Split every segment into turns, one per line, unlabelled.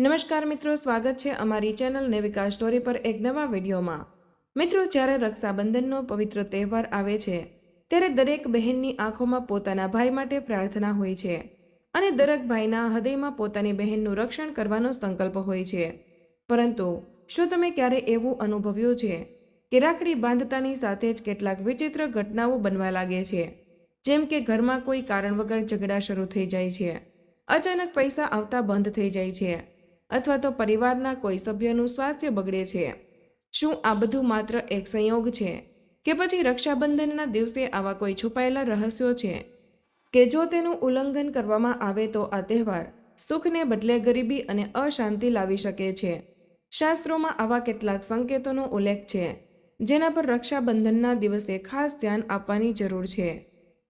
નમસ્કાર મિત્રો, સ્વાગત છે અમારી ચેનલ નેવિકા સ્ટોરી પર એક નવા વિડીયોમાં. મિત્રો, જ્યારે રક્ષાબંધનનો પવિત્ર તહેવાર આવે છે, ત્યારે દરેક બહેનની આંખોમાં પોતાના ભાઈ માટે પ્રાર્થના હોય છે અને દરેક ભાઈના હૃદયમાં પોતાની બહેનનું રક્ષણ કરવાનો સંકલ્પ હોય છે. પરંતુ શું તમે ક્યારે એવું અનુભવ્યું છે કે રાખડી બાંધતાની સાથે જ કેટલાક વિચિત્ર ઘટનાઓ બનવા લાગે છે? જેમ કે ઘરમાં કોઈ કારણ વગર ઝઘડા શરૂ થઈ જાય છે, અચાનક પૈસા આવતા બંધ થઈ જાય છે અથવા તો પરિવારના કોઈ સભ્યનું સ્વાસ્થ્ય બગડે છે. શું આ બધું માત્ર એક સંયોગ છે? કે પછી રક્ષાબંધનના દિવસે આવા કોઈ છુપાયેલા રહસ્યો છે? કે જો તેનું ઉલ્લંઘન કરવામાં આવે તો આ તહેવાર સુખને બદલે ગરીબી અને અશાંતિ લાવી શકે છે? શાસ્ત્રોમાં આવા કેટલાક સંકેતોનો ઉલ્લેખ છે, જેના પર રક્ષાબંધનના દિવસે ખાસ ધ્યાન આપવાની જરૂર છે.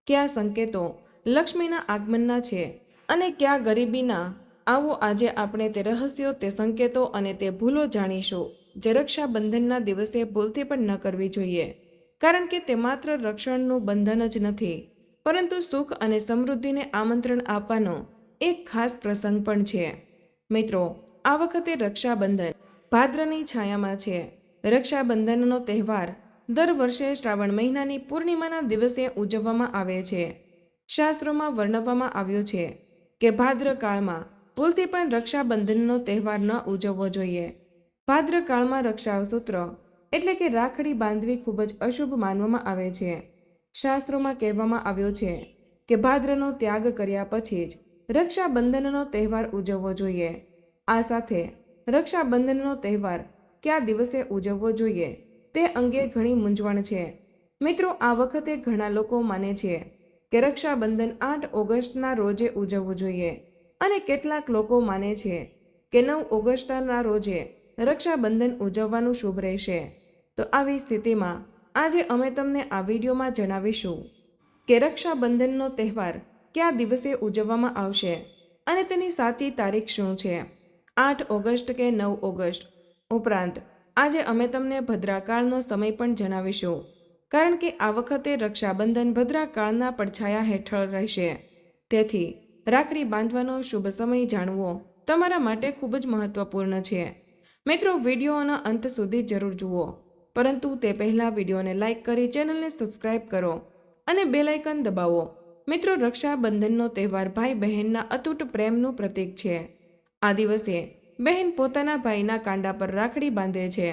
કયા સંકેતો લક્ષ્મીના આગમનના છે અને કયા ગરીબીના આવો આજે આપણે તે રહસ્યો, તે સંકેતો અને તે ભૂલો જાણીશું. જે રક્ષાબંધનના દિવસે ભૂલથી પણ ન કરવી જોઈએ. કારણ કે તે માત્ર રક્ષણનું બંધન જ નથી. પરંતુ સુખ અને સમૃદ્ધિને આમંત્રણ આપવાનો એક ખાસ પ્રસંગ પણ છે. મિત્રો, આ વખતે રક્ષાબંધન ભાદ્રની છાયામાં છે. રક્ષાબંધનનો તહેવાર દર વર્ષે શ્રાવણ મહિનાની પૂર્ણિમાના દિવસે ઉજવવામાં આવે છે. શાસ્ત્રોમાં વર્ણવવામાં આવ્યું છે કે ભાદ્ર કાળમાં ભૂલથી પણ રક્ષાબંધનનો તહેવાર ન ઉજવવો જોઈએ. ભાદ્રકાળમાં રક્ષાસૂત્ર, એટલે કે રાખડી બાંધવી ખૂબ જ અશુભ માનવામાં આવે છે. શાસ્ત્રોમાં કહેવામાં આવ્યો છે કે ભાદ્રનો ત્યાગ કર્યા પછી જ રક્ષાબંધનનો તહેવાર ઉજવવો જોઈએ. આ સાથે રક્ષાબંધનનો તહેવાર કયા દિવસે ઉજવવો જોઈએ તે અંગે ઘણી મૂંઝવણ છે. મિત્રો, આ વખતે ઘણા લોકો માને છે કે રક્ષાબંધન આઠ ઓગસ્ટના રોજે ઉજવવું જોઈએ. અને કેટલાક લોકો માને છે કે નવ ઓગસ્ટના રોજે રક્ષાબંધન ઉજવવાનું શુભ રહેશે. તો આવી સ્થિતિમાં આજે અમે તમને આ વિડીયોમાં જણાવીશું કે રક્ષાબંધનનો તહેવાર કયા દિવસે ઉજવવામાં આવશે અને તેની સાચી તારીખ શું છે. આઠ ઓગસ્ટ કે નવ ઓગસ્ટ ઉપરાંત આજે અમે તમને ભદ્રાકાળનો સમય પણ જણાવીશું, કારણ કે આ વખતે રક્ષાબંધન ભદ્રાકાળના પડછાયા હેઠળ રહેશે. તેથી રાખડી બાંધવાનો શુભ સમય જાણવો તમારા માટે ખૂબ જ મહત્વપૂર્ણ છે. મિત્રો, વિડીયોના અંત સુધી જરૂર જુઓ. પરંતુ તે પહેલાં વિડીયોને લાઇક કરી ચેનલને સબસ્ક્રાઇબ કરો અને બેલ આઇકન દબાવો. મિત્રો, રક્ષાબંધનનો તહેવાર ભાઈ બહેનના અતૂટ પ્રેમનું પ્રતીક છે. આ દિવસે બહેન પોતાના ભાઈના કાંડા પર રાખડી બાંધે છે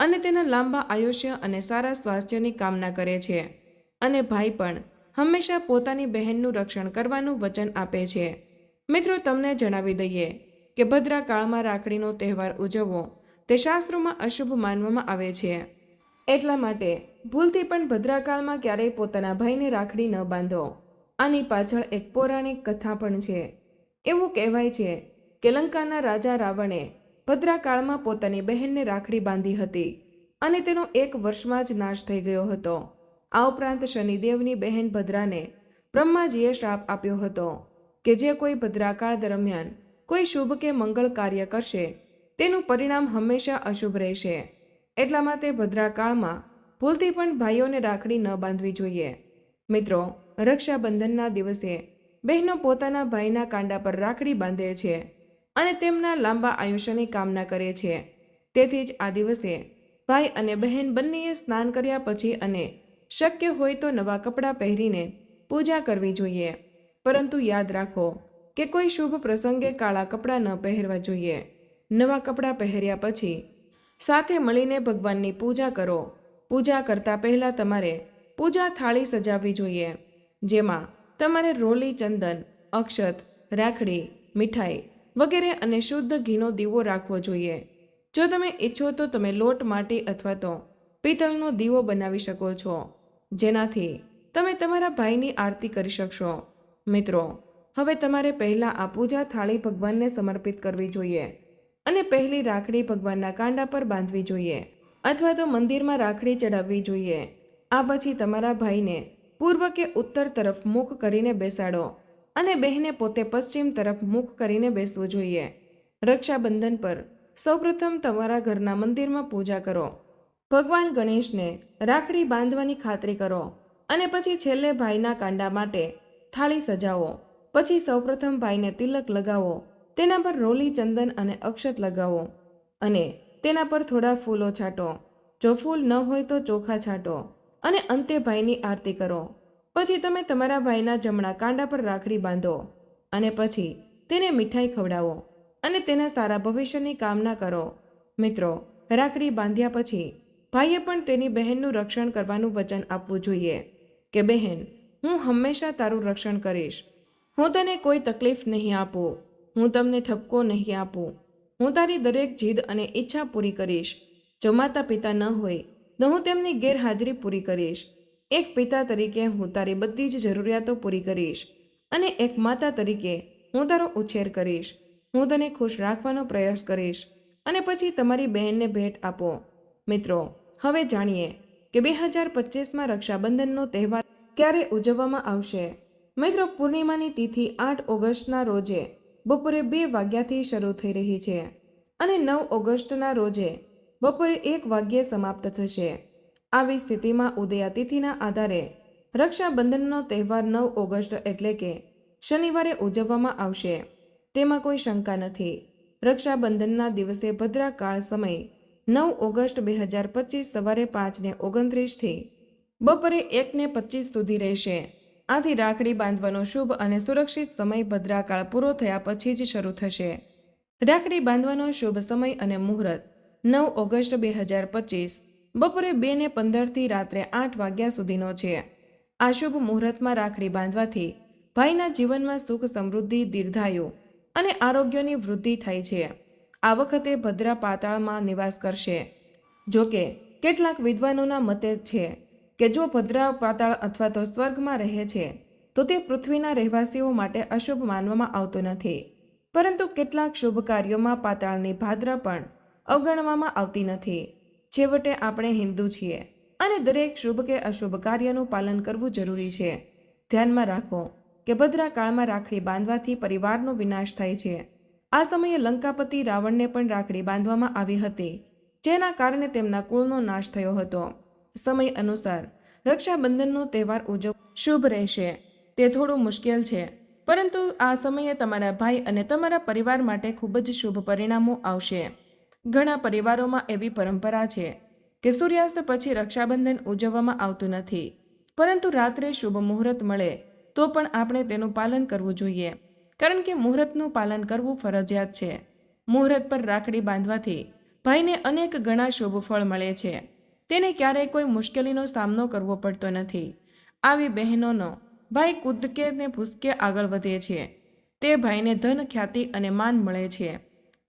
અને તેના લાંબા આયુષ્ય અને સારા સ્વાસ્થ્યની કામના કરે છે. અને ભાઈ પણ હંમેશા પોતાની બહેનનું રક્ષણ કરવાનું વચન આપે છે. મિત્રો, તમને જણાવી દઈએ કે ભદ્રા કાળમાં રાખડીનો તહેવાર ઉજવવો તે શાસ્ત્રોમાં અશુભ માનવામાં આવે છે. એટલા માટે ભૂલથી પણ ભદ્રાકાળમાં ક્યારેય પોતાના ભાઈને રાખડી ન બાંધો. આની પાછળ એક પૌરાણિક કથા પણ છે. એવું કહેવાય છે કે લંકાના રાજા રાવણે ભદ્રાકાળમાં પોતાની બહેનને રાખડી બાંધી હતી અને તેનો એક વર્ષમાં જ નાશ થઈ ગયો હતો. આ ઉપરાંત શનિદેવની બહેન ભદ્રાને બ્રહ્માજીએ શ્રાપ આપ્યો હતો કે જે કોઈ ભદ્રાકાળ દરમિયાન કોઈ શુભ કે મંગળ કાર્ય કરશે, તેનું પરિણામ હંમેશા અશુભ રહેશે. એટલા માટે ભદ્રાકાળમાં ભૂલથી પણ ભાઈઓને રાખડી ન બાંધવી જોઈએ. મિત્રો, રક્ષાબંધનના દિવસે બહેનો પોતાના ભાઈના કાંડા પર રાખડી બાંધે છે અને તેમના લાંબા આયુષ્યની કામના કરે છે. તેથી જ આ દિવસે ભાઈ અને બહેન બંનેએ સ્નાન કર્યા પછી અને શક્ય હોય તો નવા કપડાં પહેરીને પૂજા કરવી જોઈએ. પરંતુ યાદ રાખો કે કોઈ શુભ પ્રસંગે કાળા કપડાં ન પહેરવા જોઈએ. નવા કપડાં પહેર્યા પછી સાથે મળીને ભગવાનની પૂજા કરો. પૂજા કરતા પહેલાં તમારે પૂજા થાળી સજાવવી જોઈએ, જેમાં તમારે રોલી, ચંદન, અક્ષત, રાખડી, મીઠાઈ વગેરે અને શુદ્ધ ઘીનો દીવો રાખવો જોઈએ. જો તમે ઈચ્છો તો તમે લોટ, માટી અથવા તો પિત્તળનો દીવો બનાવી શકો છો. જેનાથી તમે તમારા ભાઈની આરતી કરી શકશો. મિત્રો, હવે તમારે પહેલાં આ પૂજા થાળી ભગવાનને સમર્પિત કરવી જોઈએ અને પહેલી રાખડી ભગવાનના કાંડા પર બાંધવી જોઈએ અથવા તો મંદિરમાં રાખડી ચડાવવી જોઈએ. આ પછી તમારા ભાઈને પૂર્વ કે ઉત્તર તરફ મુખ કરીને બેસાડો અને બહેને પોતે પશ્ચિમ તરફ મુખ કરીને બેસવું જોઈએ. રક્ષાબંધન પર સૌપ્રથમ તમારા ઘરના મંદિરમાં પૂજા કરો. ભગવાન ગણેશને રાખડી બાંધવાની ખાતરી કરો અને પછી છેલ્લે ભાઈના કાંડા માટે થાળી સજાવો. પછી સૌપ્રથમ ભાઈને તિલક લગાવો, તેના પર રોલી ચંદન અને અક્ષત લગાવો અને તેના પર થોડા ફૂલો છાંટો. જો ફૂલ ન હોય તો ચોખા છાંટો અને અંતે ભાઈની આરતી કરો. પછી તમે તમારા ભાઈના જમણા કાંડા પર રાખડી બાંધો અને પછી તેને મીઠાઈ ખવડાવો અને તેના સારા ભવિષ્યની કામના કરો. મિત્રો, રાખડી બાંધ્યા પછી ભાઈએ પણ તેની બહેનનું રક્ષણ કરવાનું વચન આપવું જોઈએ કે, બહેન, હું હંમેશા તારું રક્ષણ કરીશ. હું તને કોઈ તકલીફ નહીં આપું. હું તમને ઠપકો નહીં આપું. હું તારી દરેક જીદ અને ઈચ્છા પૂરી કરીશ. જો માતા પિતા ન હોય, તો હું તેમની ગેરહાજરી પૂરી કરીશ. એક પિતા તરીકે હું તારી બધી જ જરૂરિયાતો પૂરી કરીશ અને એક માતા તરીકે હું તારો ઉછેર કરીશ. હું તને ખુશ રાખવાનો પ્રયાસ કરીશ અને પછી તમારી બહેનને ભેટ આપો. મિત્રો હવે જાણીએ કે બે હજાર પચીસમાં રક્ષાબંધનનો તહેવાર ક્યારે ઉજવવામાં આવશે. મિત્રો, પૂર્ણિમાની તિથિ આઠ ઓગસ્ટના રોજે બપોરે બે વાગ્યાથી શરૂ થઈ રહી છે અને નવ ઓગસ્ટના રોજે બપોરે એક વાગ્યે સમાપ્ત થશે. આવી સ્થિતિમાં ઉદયા તિથિના આધારે રક્ષાબંધનનો તહેવાર નવ ઓગસ્ટ એટલે કે શનિવારે ઉજવવામાં આવશે. તેમાં કોઈ શંકા નથી. રક્ષાબંધનના દિવસે ભદ્રાકાળ સમય નવ ઓગસ્ટ બે હજાર પચીસ સવારે પાંચને ઓગણત્રીસથી બપોરે એકને પચીસ સુધી રહેશે. આથી રાખડી બાંધવાનો શુભ અને સુરક્ષિત સમય ભદ્રાકાળ પૂરો થયા પછી જ શરૂ થશે. રાખડી બાંધવાનો શુભ સમય અને મુહૂર્ત નવ ઓગસ્ટ બે હજાર પચીસ બપોરે બે ને પંદરથી રાત્રે આઠ વાગ્યા સુધીનો છે. આ શુભ મુહૂર્તમાં રાખડી બાંધવાથી ભાઈના જીવનમાં સુખ સમૃદ્ધિ, દીર્ઘાયુ અને આરોગ્યની વૃદ્ધિ થાય છે. આ વખતે ભદ્રા પાતાળમાં નિવાસ કરશે. જો કે કેટલાક વિદ્વાનોના મતે છે કે જો ભદ્રા પાતાળ અથવા તો સ્વર્ગમાં રહે છે, તો તે પૃથ્વીના રહેવાસીઓ માટે અશુભ માનવામાં આવતો નથી. પરંતુ કેટલાક શુભ કાર્યોમાં પાતાળની ભાદ્રા પણ અવગણવામાં આવતી નથી. છેવટે આપણે હિન્દુ છીએ અને દરેક શુભ કે અશુભ કાર્યનું પાલન કરવું જરૂરી છે. ધ્યાનમાં રાખો કે ભદ્રા કાળમાં રાખડી બાંધવાથી પરિવારનો વિનાશ થાય છે. આ સમયે લંકાપતિ રાવણને પણ રાખડી બાંધવામાં આવી હતી, જેના કારણે તેમના કુળનો નાશ થયો હતો. સમય અનુસાર રક્ષાબંધનનો તહેવાર ઉજવ, શુભ રહેશે. તે થોડું મુશ્કેલ છે, પરંતુ આ સમયે તમારા ભાઈ અને તમારા પરિવાર માટે ખૂબ જ શુભ પરિણામો આવશે. ઘણા પરિવારોમાં એવી પરંપરા છે કે સૂર્યાસ્ત પછી રક્ષાબંધન ઉજવવામાં આવતું નથી, પરંતુ રાત્રે શુભ મુહૂર્ત મળે તો પણ આપણે તેનું પાલન કરવું જોઈએ. કારણ કે મુહૂર્તનું પાલન કરવું ફરજિયાત છે. મુહૂર્ત પર રાખડી બાંધવાથી ભાઈને અનેક ગણા શુભ ફળ મળે છે. તેને ક્યારેય કોઈ મુશ્કેલીનો સામનો કરવો પડતો નથી. આવી બહેનોનો ભાઈ કૂદકે ને ભૂસકે આગળ વધે છે. તે ભાઈને ધન, ખ્યાતિ અને માન મળે છે.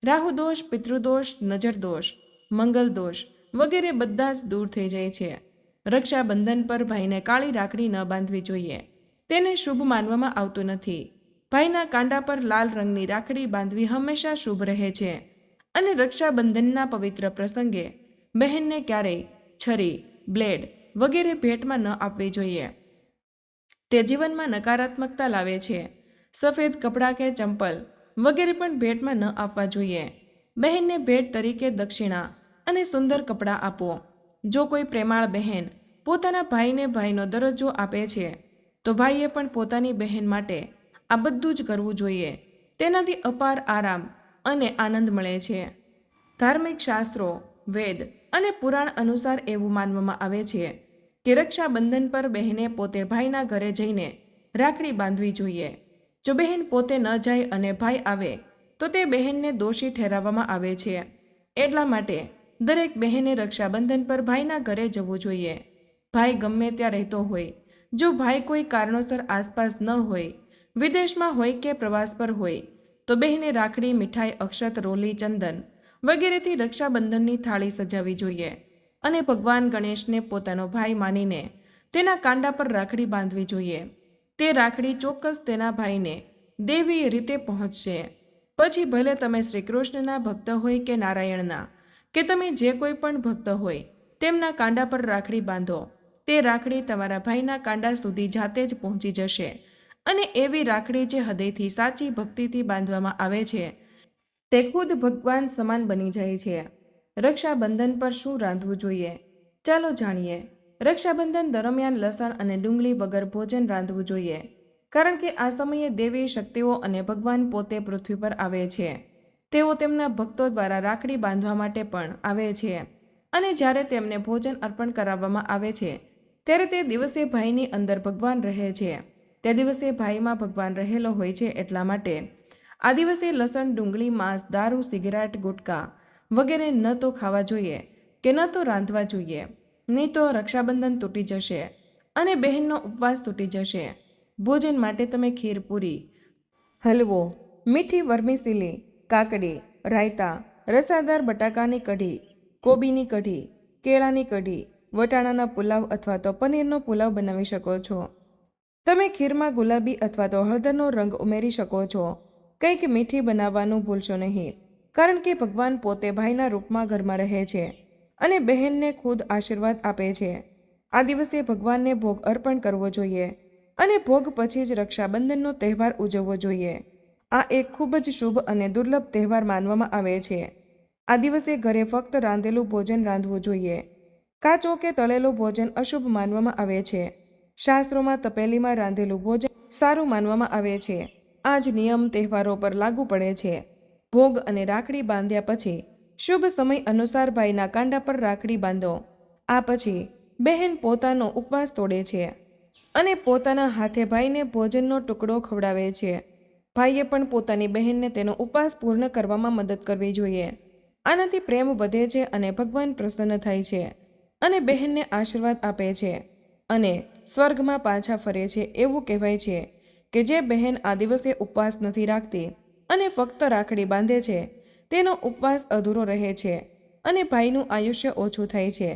રાહુ દોષ પિતૃદોષ નજરદોષ મંગલદોષ મંગલ દોષ વગેરે બધા જ દૂર થઈ જાય છે. રક્ષાબંધન પર ભાઈને કાળી રાખડી ન બાંધવી જોઈએ. તેને શુભ માનવામાં આવતું નથી. ભાઈના કાંડા પર લાલ રંગની રાખડી બાંધવી હંમેશા શુભ રહે છે અને રક્ષાબંધનના પવિત્ર પ્રસંગે બહેનને ક્યારેય છરી, બ્લેડ વગેરે ભેટમાં ન આપવી જોઈએ. તે જીવનમાં નકારાત્મકતા લાવે છે. સફેદ કપડાં કે ચંપલ વગેરે પણ ભેટમાં ન આપવા જોઈએ. બહેનને ભેટ તરીકે દક્ષિણા અને સુંદર કપડાં આપો. જો કોઈ પ્રેમાળ બહેન પોતાના ભાઈને ભાઈનો દરજ્જો આપે છે, તો ભાઈએ પણ પોતાની બહેન માટે આ બધું જ કરવું જોઈએ. તેનાથી અપાર આરામ અને આનંદ મળે છે. ધાર્મિક શાસ્ત્રો, વેદ અને પુરાણ અનુસાર એવું માનવામાં આવે છે કે રક્ષાબંધન પર બહેને પોતે ભાઈના ઘરે જઈને રાખડી બાંધવી જોઈએ. જો બહેન પોતે ન જાય અને ભાઈ આવે, તો તે બહેનને દોષી ઠેરાવવામાં આવે છે. એટલા માટે દરેક બહેને રક્ષાબંધન પર ભાઈના ઘરે જવું જોઈએ. ભાઈ ગમે ત્યાં રહેતો હોય, જો ભાઈ કોઈ કારણોસર આસપાસ ન હોય વિદેશમાં હોય કે પ્રવાસ પર હોય, તો બહેને રાખડી, મીઠાઈ, અક્ષત, રોલી, ચંદન વગેરેથી રક્ષાબંધનની થાળી સજાવી જોઈએ અને ભગવાન ગણેશને પોતાનો ભાઈ માનીને તેના કાંડા પર રાખડી બાંધવી જોઈએ. તે રાખડી ચોક્કસ તેના ભાઈને દેવી રીતે પહોંચશે. પછી ભલે તમે શ્રી કૃષ્ણના ભક્ત હોય કે નારાયણના, કે તમે જે કોઈ પણ ભક્ત હોય, તેમના કાંડા પર રાખડી બાંધો. તે રાખડી તમારા ભાઈના કાંડા સુધી જાતે જ પહોંચી જશે. અને એવી રાખડી જે હૃદયથી સાચી ભક્તિથી બાંધવામાં આવે છે, તે ખુદ ભગવાન સમાન બની જાય છે. રક્ષાબંધન પર શું રાંધવું જોઈએ? ચાલો જાણીએ. રક્ષાબંધન દરમિયાન લસણ અને ડુંગળી વગર ભોજન રાંધવું જોઈએ, કારણ કે આ સમયે દેવી શક્તિઓ અને ભગવાન પોતે પૃથ્વી પર આવે છે. તેઓ તેમના ભક્તો દ્વારા રાખડી બાંધવા માટે પણ આવે છે. અને જ્યારે તેમને ભોજન અર્પણ કરાવવામાં આવે છે, ત્યારે તે દિવસે ભાઈની અંદર ભગવાન રહે છે. તે દિવસે ભાઈમાં ભગવાન રહેલો હોય છે એટલા માટે. આ દિવસે લસણ, ડુંગળી, માંસ, દારૂ, સિગરેટ, ગુટકા વગેરે ન તો ખાવા જોઈએ કે ન તો રાંધવા જોઈએ. નહીં તો રક્ષાબંધન તૂટી જશે અને બહેનનો ઉપવાસ તૂટી જશે. ભોજન માટે તમે ખીર, પૂરી, હલવો, મીઠી વર્મીસીલી કાકડી, રાયતા, રસાદાર બટાકાની કઢી, કોબીની કઢી, કેળાની કઢી, વટાણાના પુલાવ અથવા તો પનીરનો પુલાવ બનાવી શકો છો. તમે ખીરમાં ગુલાબી અથવા તો હળદરનો રંગ ઉમેરી શકો છો. કંઈક મીઠી બનાવવાનું ભૂલશો નહીં, કારણ કે ભગવાન પોતે ભાઈના રૂપમાં ઘરમાં રહે છે અને બહેનને ખુદ આશીર્વાદ આપે છે. આ દિવસે ભગવાનને ભોગ અર્પણ કરવો જોઈએ અને ભોગ પછી જ રક્ષાબંધનનો તહેવાર ઉજવવો જોઈએ. આ એક ખૂબ જ શુભ અને દુર્લભ તહેવાર માનવામાં આવે છે. આ દિવસે ઘરે ફક્ત રાંધેલું ભોજન રાંધવું જોઈએ. કાચો કે તળેલું ભોજન અશુભ માનવામાં આવે છે. શાસ્ત્રોમાં તપેલીમાં રાંધેલું ભોજન સારું માનવામાં આવે છે. આ જ નિયમ તહેવારો પર લાગુ પડે છે. ભોગ અને રાખડી બાંધ્યા પછી શુભ સમય અનુસાર ભાઈના કાંડા પર રાખડી બાંધો. આ પછી બહેન પોતાનો ઉપવાસ તોડે છે અને પોતાના હાથે ભાઈને ભોજનનો ટુકડો ખવડાવે છે. ભાઈએ પણ પોતાની બહેનને તેનો ઉપવાસ પૂર્ણ કરવામાં મદદ કરવી જોઈએ. આનાથી પ્રેમ વધે છે અને ભગવાન પ્રસન્ન થાય છે અને બહેનને આશીર્વાદ આપે છે. અને સ્વર્ગમાં પાછા ફરે છે એવું કહેવાય છે કે જે બહેન આ દિવસે ઉપવાસ નથી રાખતી અને ફક્ત રાખડી બાંધે છે, તેનો ઉપવાસ અધૂરો રહે છે અને ભાઈનું આયુષ્ય ઓછું થાય છે.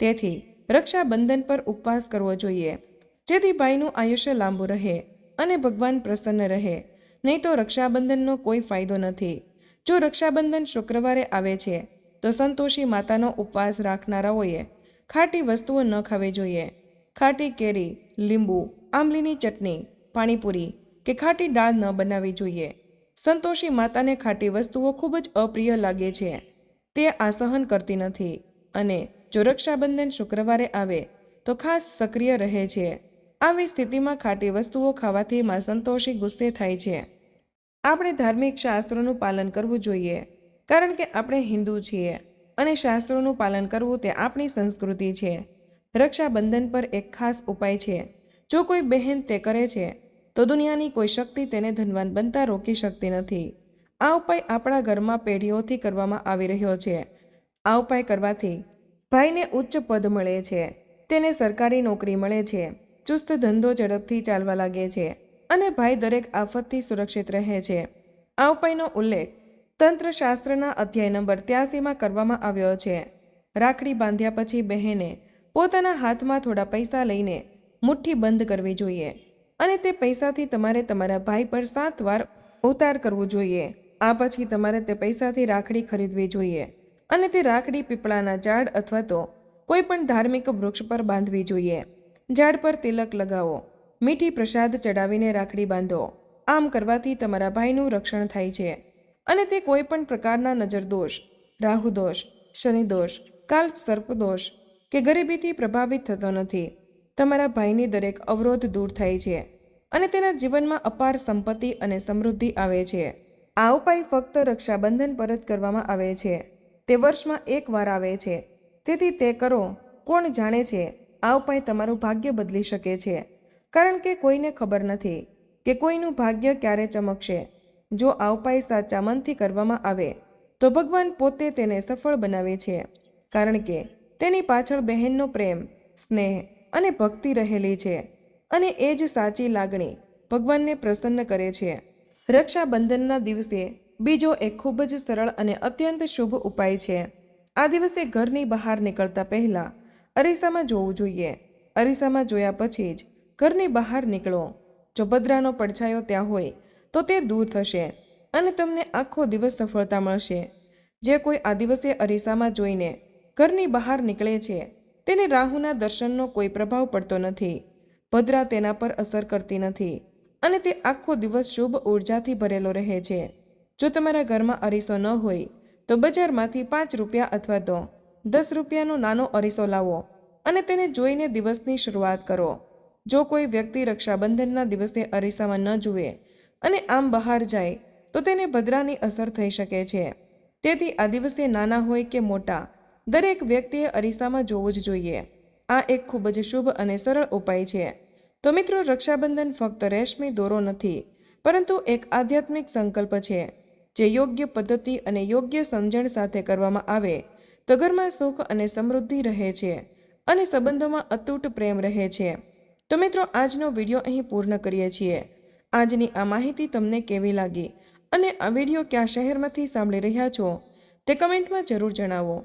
તેથી રક્ષાબંધન પર ઉપવાસ કરવો જોઈએ. જેથી ભાઈનું આયુષ્ય લાંબુ રહે અને ભગવાન પ્રસન્ન રહે. નહીં તો રક્ષાબંધનનો કોઈ ફાયદો નથી. જો રક્ષાબંધન શુક્રવારે આવે છે, તો સંતોષી માતાનો ઉપવાસ રાખનારાઓએ ખાટી વસ્તુઓ ન ખાવી જોઈએ. ખાટી કેરી, લીંબુ, આંબલીની ચટણી, પાણીપુરી કે ખાટી દાળ ન બનાવવી જોઈએ. સંતોષી માતાને ખાટી વસ્તુઓ ખૂબ જ અપ્રિય લાગે છે. તે આ સહન કરતી નથી અને જો રક્ષાબંધન શુક્રવારે આવે, તો ખાસ સક્રિય રહે છે. આવી સ્થિતિમાં ખાટી વસ્તુઓ ખાવાથી માં સંતોષી ગુસ્સે થાય છે. આપણે ધાર્મિક શાસ્ત્રોનું પાલન કરવું જોઈએ, કારણ કે આપણે હિન્દુ છીએ અને શાસ્ત્રોનું પાલન કરવું તે આપણી સંસ્કૃતિ છે. રક્ષાબંધન પર એક ખાસ ઉપાય છે. જો કોઈ બહેન તે કરે છે, તો દુનિયાની કોઈ શક્તિ તેને ધનવાન બનતા રોકી શકતી નથી. આ ઉપાય આપણા ઘરમાં પેઢીઓથી કરવામાં આવી રહ્યો છે. આ ઉપાય કરવાથી ભાઈને ઉચ્ચ પદ મળે છે. તેને સરકારી નોકરી મળે છે. ચુસ્ત ધંધો ઝડપથી ચાલવા લાગે છે અને ભાઈ દરેક આફતથી સુરક્ષિત રહે છે. આ ઉપાયનો ઉલ્લેખ તંત્રશાસ્ત્રના અધ્યાય નંબર ત્યાસીમાં કરવામાં આવ્યો છે. રાખડી બાંધ્યા પછી બહેને પોતાના હાથમાં થોડા પૈસા લઈને મુઠ્ઠી બંધ કરવી જોઈએ અને તે પૈસાથી તમારે તમારા ભાઈ પર સાત વાર ઉતાર કરવો જોઈએ. આ પછી તમારે તે પૈસાથી રાખડી ખરીદવી જોઈએ અને તે રાખડી પીપળાના ઝાડ અથવા તો કોઈ પણ ધાર્મિક વૃક્ષ પર બાંધવી જોઈએ. ઝાડ પર તિલક લગાવો, મીઠી પ્રસાદ ચડાવીને રાખડી બાંધો. આમ કરવાથી તમારા ભાઈનું રક્ષણ થાય છે અને તે કોઈ પણ પ્રકારના નજરદોષ, રાહુદોષ, શનિદોષ કાલ્પ સર્પદોષ કે ગરીબીથી પ્રભાવિત થતો નથી. તમારા ભાઈની દરેક અવરોધ દૂર થાય છે અને તેના જીવનમાં અપાર સંપત્તિ અને સમૃદ્ધિ આવે છે. આ ઉપાય ફક્ત રક્ષાબંધન પર જ કરવામાં આવે છે. તે વર્ષમાં એક વાર આવે છે. તેથી તે કરો. કોણ જાણે છે આ ઉપાય તમારું ભાગ્ય બદલી શકે છે. કારણ કે કોઈને ખબર નથી કે કોઈનું ભાગ્ય ક્યારે ચમકશે. જો આ ઉપાય સાચા મનથી કરવામાં આવે, તો ભગવાન પોતે તેને સફળ બનાવે છે. કારણ કે તેની પાછળ બહેનનો પ્રેમ, સ્નેહ અને ભક્તિ રહેલી છે અને એ જ સાચી લાગણી ભગવાનને પ્રસન્ન કરે છે. રક્ષાબંધનના દિવસે બીજો એક ખૂબ જ સરળ અને અત્યંત શુભ ઉપાય છે. આ દિવસે ઘરની બહાર નીકળતા પહેલાં અરીસામાં જોવું જોઈએ. અરીસામાં જોયા પછી જ ઘરની બહાર નીકળો. જો ભદ્રાનો પડછાયો ત્યાં હોય તો તે દૂર થશે અને તમને આખો દિવસ સફળતા મળશે. જે કોઈ આ દિવસે અરીસામાં જોઈને ઘરની બહાર નીકળે છે. તેને રાહુના દર્શનનો કોઈ પ્રભાવ પડતો નથી. ભદ્રા તેના પર અસર કરતી નથી અને તે આખો દિવસ શુભ ઉર્જાથી ભરેલો રહે છે. જો તમારા ઘરમાં અરીસો ન હોય, તો બજારમાંથી પાંચ રૂપિયા અથવા તો દસ રૂપિયાનો નાનો અરીસો લાવો અને તેને જોઈને દિવસની શરૂઆત કરો. જો કોઈ વ્યક્તિ રક્ષાબંધનના દિવસે અરીસામાં ન જુએ અને આમ બહાર જાય, તો તેને ભદ્રાની અસર થઈ શકે છે. તેથી આ દિવસે નાના હોય કે મોટા દરેક વ્યક્તિએ અરીસામાં જોવું જ જોઈએ. આ એક ખૂબ જ શુભ અને સરળ ઉપાય છે. તો મિત્રો, રક્ષાબંધન ફક્ત રેશમી દોરો નથી, પરંતુ એક આધ્યાત્મિક સંકલ્પ છે, જે યોગ્ય પદ્ધતિ અને યોગ્ય સમજણ સાથે કરવામાં આવે તો ઘરમાં સુખ અને સમૃદ્ધિ રહે છે અને સંબંધોમાં અતૂટ પ્રેમ રહે છે. તો મિત્રો, આજનો વીડિયો અહીં પૂર્ણ કરીએ છીએ. આજની આ માહિતી તમને કેવી લાગી અને આ વીડિયો કયા શહેરમાંથી સાંભળી રહ્યા છો, તે કમેન્ટમાં જરૂર જણાવો.